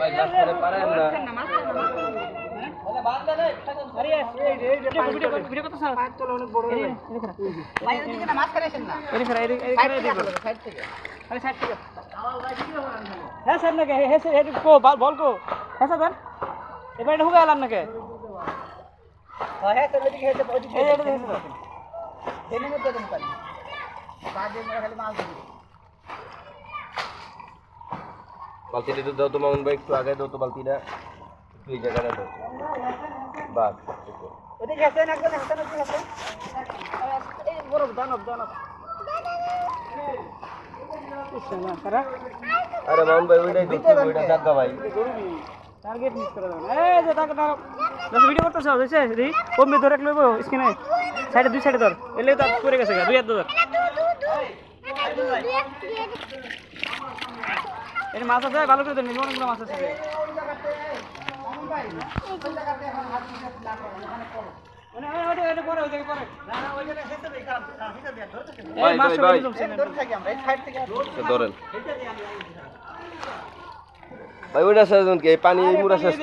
ভাই গাছ করে পারেন না হ্যাঁ স্যার নাকি হ্যাঁ স্যার এটা কো বল বল কো হ্যাঁ স্যার এবার এটা হুকা এলাম নাকি এই যে এটা দেখেছ বালতিটা একটু দাও তো মামুন ভাই একটু আগে দাও তো বালতিটা একটু এই জায়গাটা দাও বাস একটু। এদিকে হাসেন একজন হাসেন একজন হাসেন এই বড় দানব দানব আরে মামুন ভাই ওইটাই দেখছি ওইটা জাগা ভাই টার্গেট মিস করে দাও এই যে টাকা টাকা দশ ভিডিও করতেছ হইছে দি কমবে ধরে লইব স্ক্রিনে সাইডে দুই সাইডে ধর এলে তো পড়ে গেছে গা, দুই হাত ধর এই মাছ আছে ভালো করে ধর নিন অনেকগুলো মাছ আছে। ধরেন। ভাই ওইটা কি? পানি এই মুড়া শেষ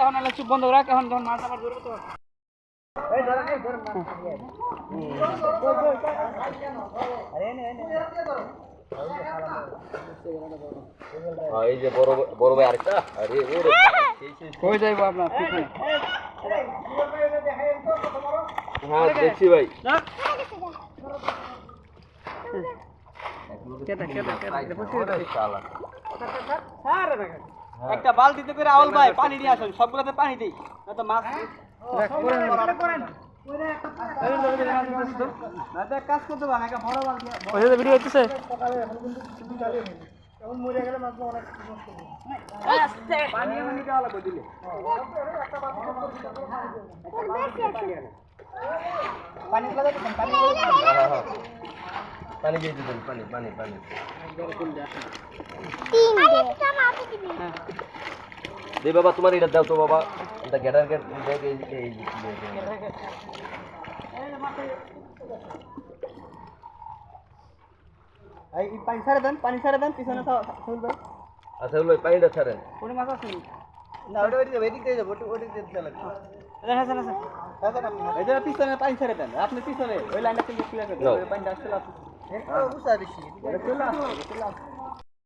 এখন চুপ বন্ধ রাখ, এখন যখন মাছ আবার ধরবো তো। হ্যাঁ এই যে বড় বড় ভাই আরেকটা। আরে ওরে সেই হয়ে। আপনার পিছনে। হ্যাঁ দেখছি ভাই। একটা বালতিতে করে আউল ভাই পানি দিয়ে আসুন। সবগুলোতে পানি দিই। না তো মাছ ভিডিও হচ্ছে পানি পানি হ্যাঁ, হ্যাঁ। পানি দিয়ে দিবেন পানি পানি পানি। হ্যাঁ দে বাবা তোমার এটা দাও তো বাবা। এটা গেটার গেট দেখ এই এই এই- পানি ছাড়ে দেন পানি ছাড়ে দেন পিছনে চলবে আচ্ছা হলো পানিটা ছাড়েন। কোন মাছ আছে। না ওটা ওইদিকে ওইদিক দিয়ে যাব ওইদিক দিয়ে দিতে লাগবে। এটা হাসান হাসান এই যে পিছনে পানি ছেড়ে দেন আপনি পিছনে ওই লাইনটা কিন্তু ক্লিয়ার করে. দেন পানিটা আসলে আসছে। হ্যাঁ। বুঝতে পারছি চলে আসো চলে আসো